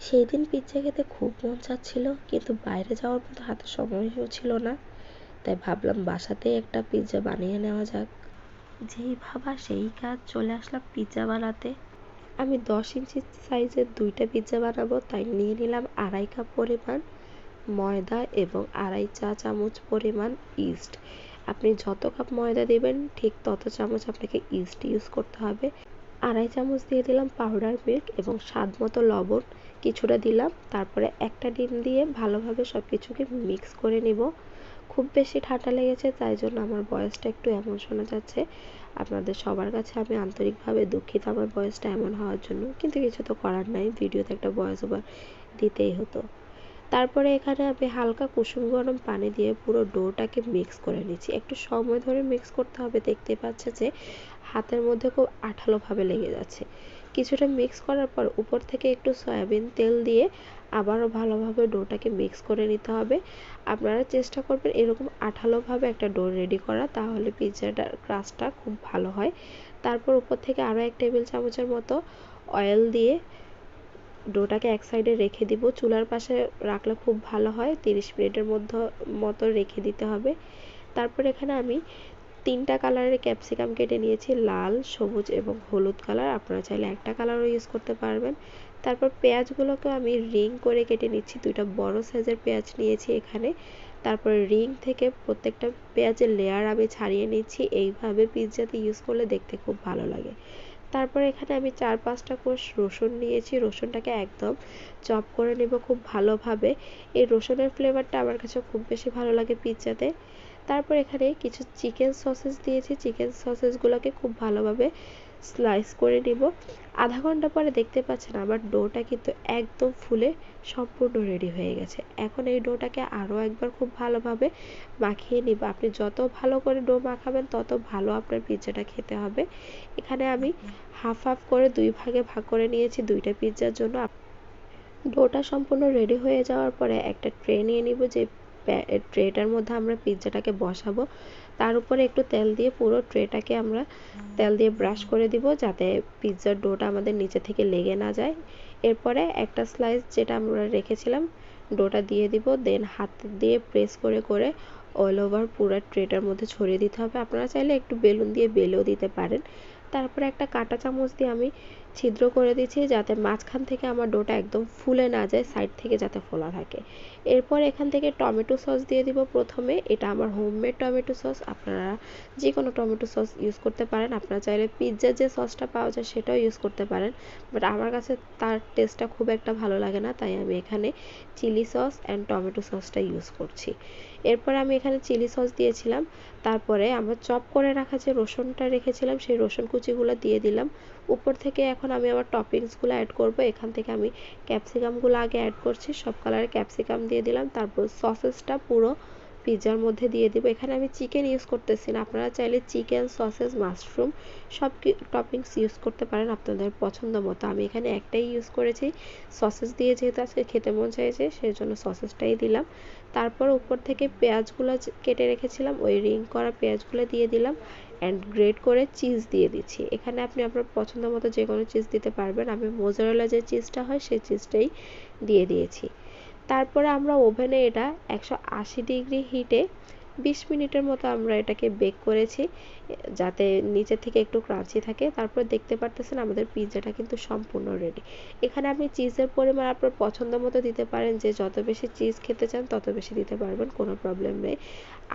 সেই দিন পিৎজা খেতে খুব মন চাচ্ছিল কিন্তু বাইরে যাওয়ার মতো হাতে সময়ও ছিল না। তাই ভাবলাম বাসাতেই একটা পিৎজা বানিয়ে নেওয়া যাক। যেই ভাবা সেই কাজ চলে আসলাম পিৎজা বানাতে। আমি দশ ইঞ্চি সাইজের দুইটা পিৎজা বানাবো তাই নিয়ে নিলাম আড়াই কাপ পরিমাণ ময়দা এবং আড়াই চা চামচ পরিমাণ ইস্ট। আপনি যত কাপ ময়দা দেবেন ঠিক তত চামচ আপনাকে ইস্ট ইউজ করতে হবে। আড়াই চামচ দিয়ে দিলাম পাউডার মিল্ক এবং স্বাদ মতো লবণ। কিছুটা দিলাম, তারপরে একটা ডিম দিয়ে ভালোভাবে সব কিছুকে মিক্স করে নিব। খুব বেশি ঠান্ডা লেগেছে, তাই জন্য আমার বয়সটা একটু এমন শোনা যাচ্ছে। আপনাদের সবার কাছে আমি আন্তরিকভাবে দুঃখিত আমার বয়সটা এমন হওয়ার জন্য, কিন্তু কিছু তো করার নাই, ভিডিওতে একটা বয়স ওভার দিতেই হতো। তারপরে এখানে আমি হালকা কুসুম গরম পানি দিয়ে পুরো ডোটাকে মিক্স করে নিচ্ছি একটু সময় ধরে মিক্স করতে হবে দেখতে পাচ্ছে যে হাতের মধ্যে খুব আঠালোভাবে লেগে যাচ্ছে। কিছুটা মিক্স করার পর উপর থেকে একটু সয়াবিন তেল দিয়ে আবারও ভালোভাবে ডোটাকে মিক্স করে নিতে হবে। আপনারা চেষ্টা করবেন এরকম আঠালোভাবে একটা ডো রেডি করা, তাহলে পিৎজাটার ক্রাস্টটা খুব ভালো হয়। তারপর উপর থেকে আরও এক টেবিল চামচের মতো অয়েল দিয়ে ডোটাকে এক সাইডে রেখে দিব। চুলার পাশে রাখলে খুব ভালো হয়। তিরিশ মিনিটের মধ্যে, মতো রেখে দিতে হবে। তারপর এখানে আমি তিনটা কালারের ক্যাপসিকাম কেটে নিয়েছি। লাল, সবুজ এবং হলুদ কালার। আপনারা চাইলে একটা কালারও ইউজ করতে পারবেন। তারপর পেঁয়াজগুলোকে আমি রিং করে কেটে নিচ্ছি। দুইটা বড় সাইজের পেঁয়াজ নিয়েছি এখানে। তারপর রিং থেকে প্রত্যেকটা পেঁয়াজের লেয়ার আমি ছাড়িয়ে নিচ্ছি। এইভাবে পিৎজাতে ইউজ করলে দেখতে খুব ভালো লাগে। তারপর এখানে আমি চার পাঁচটা কোষ রসুন নিয়েছি, রসুনটাকে একদম চপ করে নেব খুব ভালোভাবে। এই রসুনের ফ্লেভারটা আমার কাছে খুব বেশি ভালো লাগে পিৎজাতে। তারপর এখানে কিছু চিকেন সসেস দিয়েছি। চিকেন সসেসগুলোকে খুব ভালোভাবে স্লাইস করে নিব। আধা ঘণ্টা পরে দেখতে পাচ্ছেন আমার ডোটা কিন্তু একদম ফুলে সম্পূর্ণ রেডি হয়ে গেছে। এখন এই ডোটাকে আরও একবার খুব ভালোভাবে মাখিয়ে নিব। আপনি যত ভালো করে ডো মাখাবেন, তত ভালো আপনার পিৎজাটা খেতে হবে। এখানে আমি হাফ হাফ করে দুই ভাগে ভাগ করে নিয়েছি দুইটা পিৎজার জন্য। ডোটা সম্পূর্ণ রেডি হয়ে যাওয়ার পরে একটা ট্রে নিয়ে নিব যে ট্রেটার মধ্যে আমরা পিৎজাটাকে বসাবো। তার উপরে একটু তেল দিয়ে পুরো ট্রেটাকে আমরা তেল দিয়ে ব্রাশ করে দিব যাতে পিৎজার ডোটা আমাদের নিচে থেকে লেগে না যায়। এরপরে একটা স্লাইস যেটা আমরা রেখেছিলাম, ডোটা দিয়ে দিব, দেন হাত দিয়ে প্রেস করে করে অল ওভার পুরো ট্রেটার মধ্যে ছড়িয়ে দিতে হবে। আপনারা চাইলে একটু বেলুন দিয়ে বেলেও দিতে পারেন। তারপরে একটা কাঁটা চামচ দিয়ে আমি ছিদ্র করে দিচ্ছি যাতে মাঝখান থেকে আমার ডোটা একদম ফুলে না যায় সাইড থেকে যাতে ফোলা থাকে। এরপর এখান থেকে টমেটো সস দিয়ে দিব প্রথমে। এটা আমার হোমমেড টমেটো সস। আপনারা যে কোনো টমেটো সস ইউজ করতে পারেন। আপনারা চাইলে পিৎজার যে সসটা পাওয়া যায় সেটাও ইউজ করতে পারেন। বাট আমার কাছে তার টেস্টটা খুব একটা ভালো লাগে না, তাই আমি এখানে চিলি সস অ্যান্ড টমেটো সসটা ইউজ করছি। এরপর আমি এখানে চিলি সস দিয়েছিলাম। তারপরে আমরা চপ করে রাখা যে রসুনটা রেখেছিলাম, সেই রসুন কুচিগুলো দিয়ে দিলাম। উপর থেকে এখন আমি আমার টপিংসগুলো অ্যাড করব। এখান থেকে আমি ক্যাপসিকামগুলো আগে অ্যাড করছি, সব কালারের ক্যাপসিকাম দিয়ে দিলাম। তারপর সসেসটা পুরো পিৎজার মধ্যে দিয়ে দিব। এখানে আমি চিকেন ইউজ করতেছি না। আপনারা চাইলে চিকেন সসেস মাশরুম সব টপিংস ইউজ করতে পারেন আপনাদের পছন্দ মতো। আমি এখানে একটাই ইউজ করেছি। সসেস দিয়ে যেহেতু আজকে খেতে মন চাইছে সেই জন্য সসেসটাই দিলাম। তারপর উপর থেকে পেঁয়াজগুলো কেটে রেখেছিলাম, ওই রিং করা পেঁয়াজগুলো দিয়ে দিলাম। অ্যান্ড গ্রেড করে চিজ দিয়ে দিচ্ছি। এখানে আপনি আপনার পছন্দ মতো যে কোনো চিজ দিতে পারবেন। আমি মোজারেলা যে চিজটা হয়, সেই চিজটাই দিয়ে দিয়েছি। তারপরে আমরা ওভেনে এটা একশো আশি ডিগ্রি হিটে বিশ মিনিটের মতো আমরা এটাকে বেক করেছি, যাতে নিচে থেকে একটু ক্রাঞ্চি থাকে। তারপর দেখতে পারতেছেন আমাদের পিৎজাটা কিন্তু সম্পূর্ণ রেডি এখানে আপনি চিজের পরিমাণ আপনার পছন্দ মতো দিতে পারেন, যে যত বেশি চিজ খেতে চান, তত বেশি দিতে পারবেন, কোনো প্রবলেম নেই।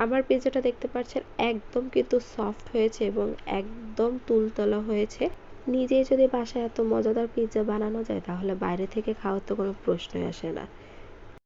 আমার পিৎজাটা দেখতে পাচ্ছেন একদম কিন্তু সফট হয়েছে এবং একদম তুলতলা হয়েছে। নিজেই যদি বাসায় এত মজাদার পিৎজা বানানো যায়, তাহলে বাইরে থেকে খাওয়ার তো কোনো প্রশ্নই আসে না।